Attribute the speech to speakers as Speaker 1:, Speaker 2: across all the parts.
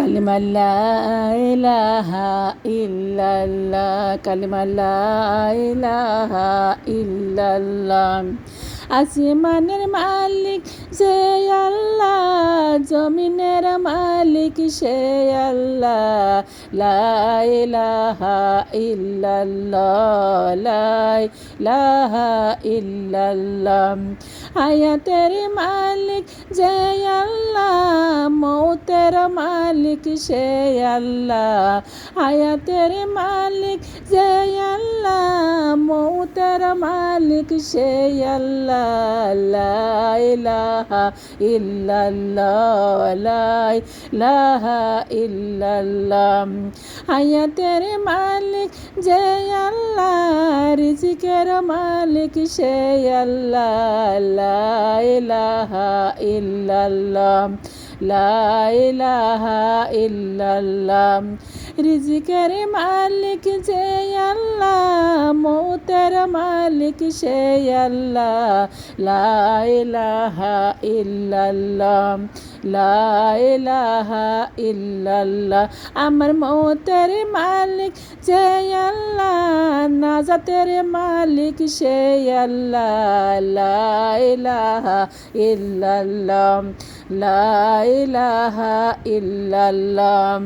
Speaker 1: কালিমাল্লা ইলাহা ইল্লাল্লাহ কালিমাল্লা ইলাহা ইল্লাল্লাহ আসমানের মালিক, সে আল্লাহ। জমিনের মালিক, সে আল্লাহ। লা ইলাহা ইল্লাল্লাহ, লা ইলাহা ইল্লাল্লাহ। হায়াতের মালিক, যে আল্লাহ। মৌতের মালিক, সে আল্লাহ। হায়াতের মালিক, যে আল্লাহ। মৌতের মালিক, সে আল্লাহ। ইলাহা ইল্লাল্লাহ, লা ইলাহা ইল্লাল্লাহ। হায়াতের মালিক যে আল্লাহ মালিক, সে আল্লাহ, লা ইলাহা ইল্লাল্লাহ ইল্লাল্লাহ। রিজিকের মালিক যে আল্লাহ মালিক সে আল্লাহ লা ইলাহা ইল্লাল্লাহ লা ইল্লাল্লাহ আমার মৌতের মালিক যে আল্লাহ নাজাতের মালিক সে আল্লাহ লা ইলাহা ইল্লাল্লাহ লা ইল্লাল্লাহ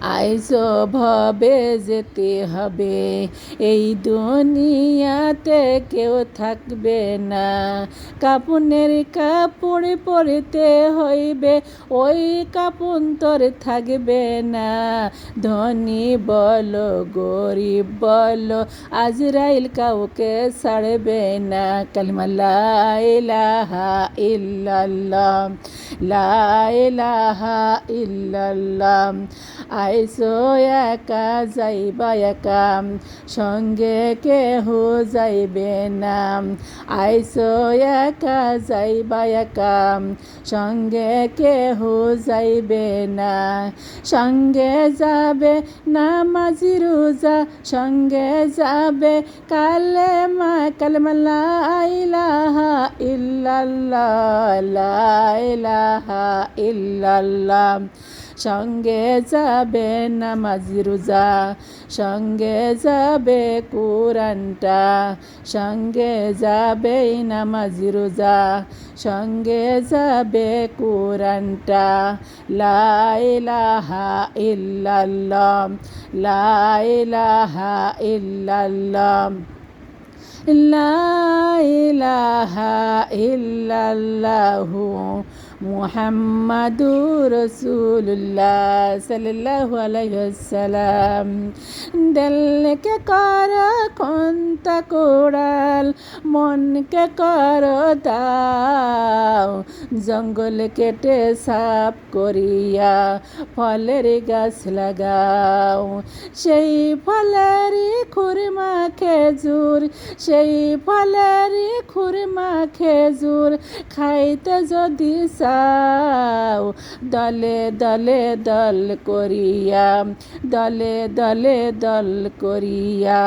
Speaker 1: আইসো ভবে যেতে হবে। এই দুনিয়াতে কেউ থাকবে না। কাপুনের কাপড় পরতে হইবে, ওই কাপুন তোর থাকবে না। ধনী বলো, গরিব বলো, আজরাইল কাউকে ছাড়বে না। কালিমা লাইলাহা ইল্লাল্লাহ লাইলাহা ইল্লাল্লাহ। আইসো একা যাইবা একা, সঙ্গে কেহু যাইবে না। আইসো একা যাইবা একা, সঙ্গে কেহু যাইবে না। সঙ্গে যাবে নামাজি, রোজা, সঙ্গে যাবে কালে মা কালেমা লাইলাহা ইল্লাল্লাহ লাইলাহা ইল্লাল্লাহ। সঙ্গে যাবে নামাজি রোজা, সঙ্গে যাবে কোরআনটা, সঙ্গে যাবে নামাজি রোজা, সঙ্গে যাবে কোরআনটা লাইলাহা ইল্লাল্লাহ লাইলাহা ইল্লাল্লাহ লাইলাহা ইল্লাল্লাহু মুহাম্মাদুর রসুল্লাহ সাল্লাল্লাহু আলাইহি ওয়াসাল্লাম। দিলকে কর, কোনটা কোড়াল? মনকে কর, দাও। জঙ্গল কেটে সাফ করিয়া ফলের গাছ লাগাও। সেই ফলেরই খুরমা খেজুর, সেই ফলেরই খুরমা খেজুর খাইতে যদি চাও দলে দলে, দল করিয়া, দলে দলে, দল করিয়া,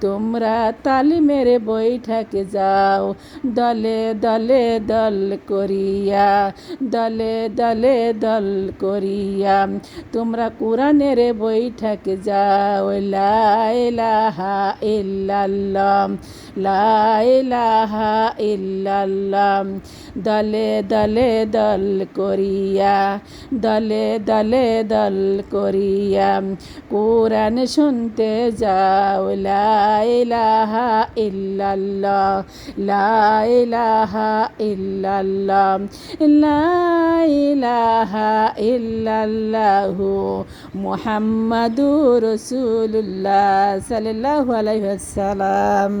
Speaker 1: তোমরা তালিমের বৈঠকে যাও। দলে দলে, দল করিয়া, দলে দলে, দল করিয়া, তোমরা কোরআনের বৈঠকে যাও। লাইলাহা ইল্লাল্লাহ লাইলাহা ইল্লাল্লাহ দলে দলে দল করিয়া, দলে দলে দল করিয়া। কোরআন শুনতে যাও লাইলাহা ইল্লাল্লাহ লাইলাহা ইল্লাল্লাহ লাইলাহা ইল্লাল্লাহু মুহাম্মাদুর রাসূলুল্লাহ সাল্লাল্লাহু আলাইহি ওয়াসাল্লাম।